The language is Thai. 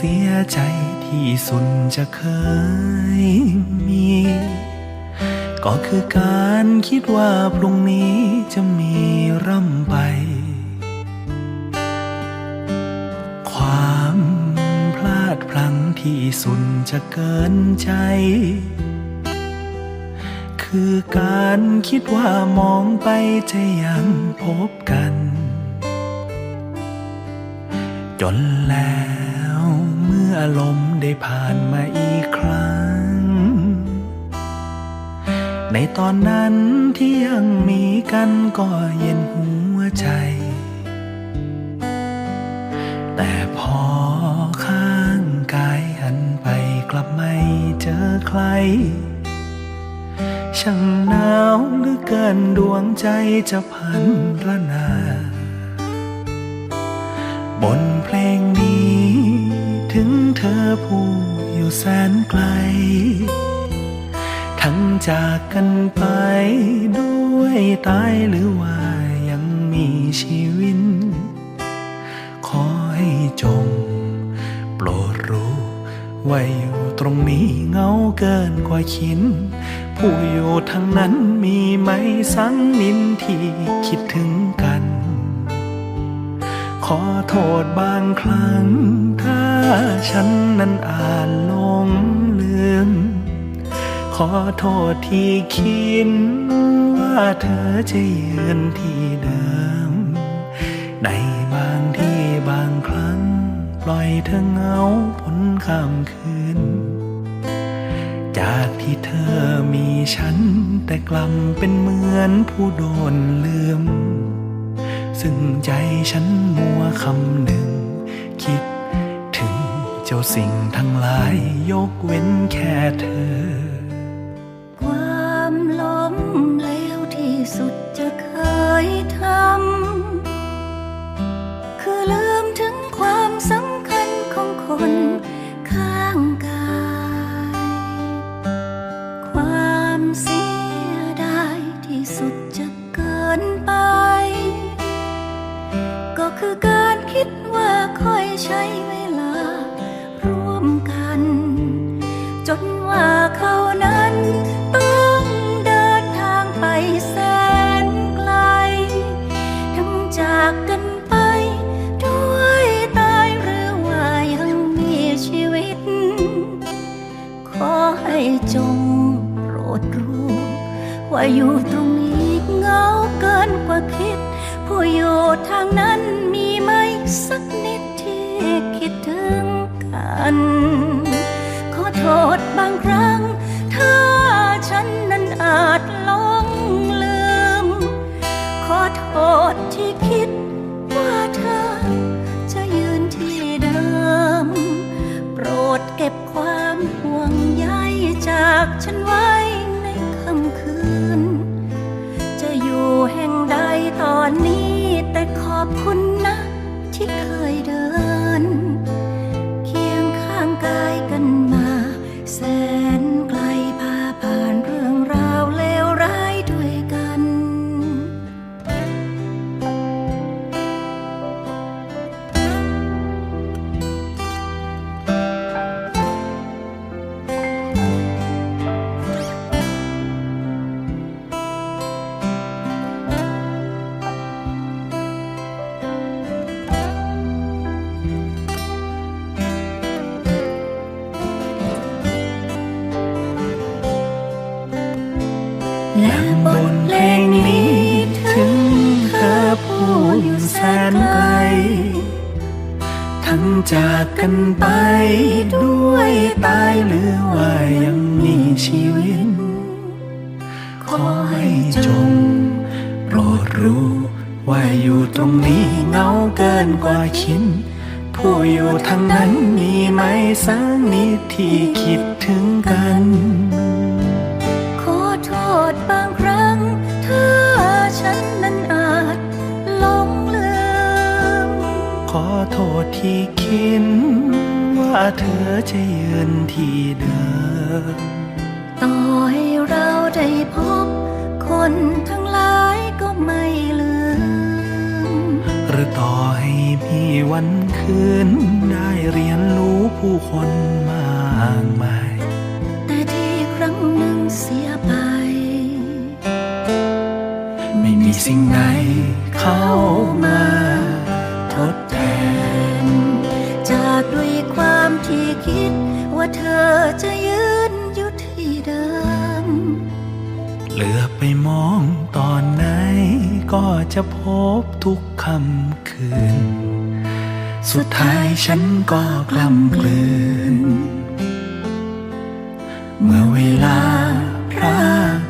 เสียใจที่สุดจะเคยมี ก็คือการคิดว่าพรุ่งนี้จะมีร่ำไป ความพลาดพลั้งที่สุดจะเกินใจ คือการคิดว่ามองไปจะยังพบกัน จนแล้วเมื่อลมได้ผ่านมาอีกครั้ง ในตอนนั้นที่ยังมีกันก็เย็นหัวใจ แต่พอข้างกายหันไปกลับไม่เจอใคร ช่างหนาวเหลือเกินดวงใจจะพันระนา บนเพลงนี้ ถึงเธอผู้อยู่แสนไกล ทั้งจากกันไปด้วยตายหรือว่ายังมีชีวิต ขอให้จง โปรดรู้ว่าอยู่ตรงนี้เงาเกินกว่าคิดผู้อยู่ทางนั้นมีไหมสังนินที่คิดถึงกัน ขอโทษบางครั้ง ถ้าฉันนั้นอ่านลงลืม ขอโทษที่คิดว่าเธอจะยืนที่เดิม ในบางที่บางครั้ง ปล่อยเธอเหงาพ้นข้ามคืน จากที่เธอมีฉัน แต่กลับเป็นเหมือนผู้โดนลืม ซึ่งใจฉันมัวคำหนึ่ง คิดถึงเจ้าสิ่งทั้งหลายยกเว้นแค่เธอ ความล้มเหลวที่สุดจะเคยทำ คือการคิดว่าค่อยใช้เวลา ร่วมกัน จนว่าเขานั้นต้องเดินทางไปแสนไกล ทั้งจากกันไป ด้วยตายหรือว่ายังมีชีวิต ขอให้จงโปรดรู้ ว่าอยู่ตรงนี้เงาเกินกว่าคิด ผู้อยู่ทางนั้นมีไหมสักนิดที่คิดถึงกัน อบคุณ และบทเพลงนี้ถึงเธอผู้อยู่แสนไกล ทั้งจากกันไปด้วยตายหรือว่ายังมีชีวิต ขอให้จงโปรดรู้ว่าอยู่ตรงนี้เงาเกินกว่าคิดผู้อยู่ทางนั้นมีไหมสักนิดที่คิดถึงกัน ที่คิดว่าเธอจะยืนที่เดิม ต่อให้เราได้พบ คนทั้งหลายก็ไม่ลืม หรือต่อให้มีวันคืน ได้เรียนรู้ผู้คน คิดว่าเธอจะยืนอยู่ที่เดิม เหลือไปมองตอนไหน ก็จะพบทุกคำคืน สุดท้ายฉันก็กล้ำกลืน เมื่อเวลาพราก